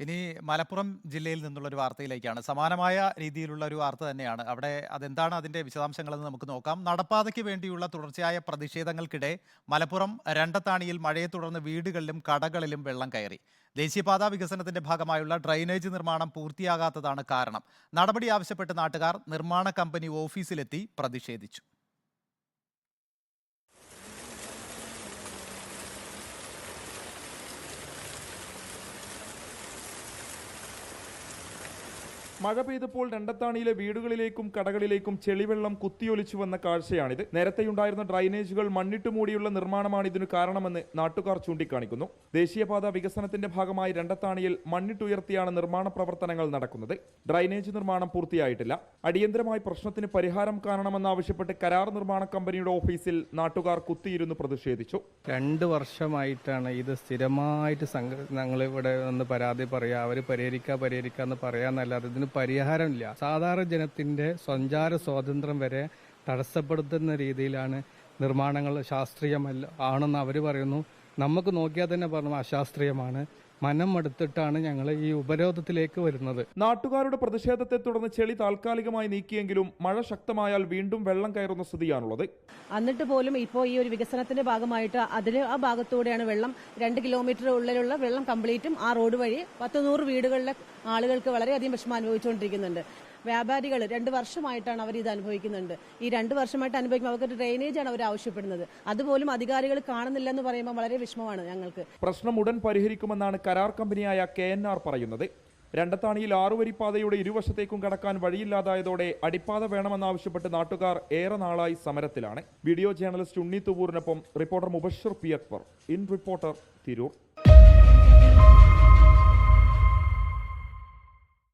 ഇനി മലപ്പുറം ജില്ലയിൽ നിന്നുള്ള ഒരു വാർത്തയിലേക്കാണ്. സമാനമായ രീതിയിലുള്ള ഒരു വാർത്ത തന്നെയാണ്. അവിടെ അതെന്താണ് അതിന്റെ വിശദാംശങ്ങളെന്ന് നമുക്ക് നോക്കാം. നടപ്പാതയ്ക്ക് വേണ്ടിയുള്ള തുടർച്ചയായ പ്രതിഷേധങ്ങൾക്കിടെ മലപ്പുറം രണ്ടത്താണിയിൽ മഴയെ തുടർന്ന് വീടുകളിലും കടകളിലും വെള്ളം കയറി. ദേശീയപാത വികസനത്തിന്റെ ഭാഗമായുള്ള ഡ്രൈനേജ് നിർമ്മാണം പൂർത്തിയാകാത്തതാണ് കാരണം. നടപടി ആവശ്യപ്പെട്ട് നാട്ടുകാർ നിർമ്മാണ കമ്പനി ഓഫീസിലെത്തി പ്രതിഷേധിച്ചു. മഴ പെയ്തപ്പോൾ രണ്ടത്താണിയിലെ വീടുകളിലേക്കും കടകളിലേക്കും ചെളിവെള്ളം കുത്തിയൊലിച്ചു വന്ന കാഴ്ചയാണിത്. നേരത്തെയുണ്ടായിരുന്ന ഡ്രൈനേജുകൾ മണ്ണിട്ട് മൂടിയുള്ള നിർമ്മാണമാണ് ഇതിനു കാരണമെന്ന് നാട്ടുകാർ ചൂണ്ടിക്കാണിക്കുന്നു. ദേശീയപാത വികസനത്തിന്റെ ഭാഗമായി രണ്ടത്താണിയിൽ മണ്ണിട്ടുയർത്തിയാണ് നിർമ്മാണ പ്രവർത്തനങ്ങൾ നടക്കുന്നത്. ഡ്രൈനേജ് നിർമ്മാണം പൂർത്തിയായിട്ടില്ല. അടിയന്തരമായി പ്രശ്നത്തിന് പരിഹാരം കാണണമെന്നാവശ്യപ്പെട്ട് കരാർ നിർമ്മാണ കമ്പനിയുടെ ഓഫീസിൽ നാട്ടുകാർ കുത്തിയിരുന്നു പ്രതിഷേധിച്ചു. രണ്ട് വർഷമായിട്ടാണ് ഇത് സ്ഥിരമായിട്ട് ഞങ്ങൾ ഇവിടെ പരാതി പറയുക അവർ പരിഹരിക്കുക എന്ന് പറയാന്നല്ലാതെ ഇതിന് പരിഹാരമില്ല. സാധാരണ ജനത്തിന്റെ സഞ്ചാര സ്വാതന്ത്ര്യം വരെ തടസ്സപ്പെടുത്തുന്ന രീതിയിലാണ് നിർമ്മാണങ്ങൾ ശാസ്ത്രീയമല്ല ആണെന്ന് അവർ പറയുന്നു. നമുക്ക് നോക്കിയാൽ തന്നെ പറഞ്ഞു അശാസ്ത്രീയമാണ്. മനം എടുത്തിട്ടാണ് ഞങ്ങൾ ഈ ഉപരോധത്തിലേക്ക് വരുന്നത്. നാട്ടുകാരുടെ പ്രതിഷേധത്തെ തുടർന്ന് ചെളി താൽക്കാലികമായി നീക്കിയെങ്കിലും മഴ ശക്തമായാൽ വീണ്ടും വെള്ളം കയറുന്ന സ്ഥിതിയാണുള്ളത്. എന്നിട്ട് പോലും ഇപ്പോൾ ഈ ഒരു വികസനത്തിന്റെ ഭാഗമായിട്ട് അതിൽ ആ ഭാഗത്തൂടെയാണ് വെള്ളം രണ്ട് കിലോമീറ്റർ ഉള്ളിലുള്ള വെള്ളം കംപ്ലീറ്റും ആ റോഡ് വഴി പത്ത് നൂറ് വീടുകളിലെ ആളുകൾക്ക് വളരെയധികം വിഷമം അനുഭവിച്ചുകൊണ്ടിരിക്കുന്നുണ്ട്. വ്യാപാരികൾ രണ്ട് വർഷമായിട്ടാണ് അവർ ഇത് അനുഭവിക്കുന്നുണ്ട്. ഈ രണ്ട് വർഷമായിട്ട് അനുഭവിക്കുമ്പോൾ അവർക്ക് ഡ്രെയിനേജ് ആണ് അവർ ആവശ്യപ്പെടുന്നത്. അതുപോലും അധികാരികൾ കാണുന്നില്ലെന്ന് പറയുമ്പോൾ വളരെ വിഷമമാണ് ഞങ്ങൾക്ക്. പ്രശ്നം ഉടൻ പരിഹരിക്കുമെന്നാണ് കരാർ കമ്പനിയായ കെ പറയുന്നത്. രണ്ടത്താണിയിൽ ആറുവരിപ്പാതയുടെ ഇരുവശത്തേക്കും കടക്കാൻ വഴിയില്ലാതായതോടെ അടിപ്പാത വേണമെന്നാവശ്യപ്പെട്ട് നാട്ടുകാർ ഏറെ നാളായി സമരത്തിലാണ്. Video journalist Unni തുവൂറിനൊപ്പം reporter Mubashar P Akbar in reporter Tirur.